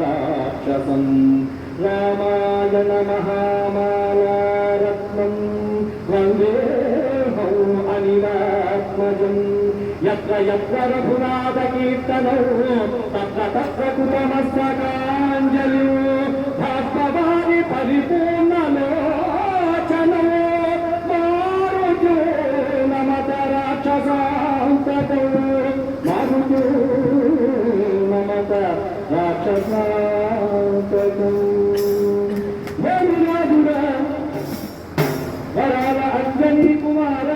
రాక్షసం రామాయణ మహామాలారత్నం వందేహం అనిరాత్మజం ఎత్ర ఎత్ర రఘునాథ కీర్తనౌ. తత్ర తత్ర وأنفسكم ولنادنا ولا أحسنكم على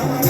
Bye.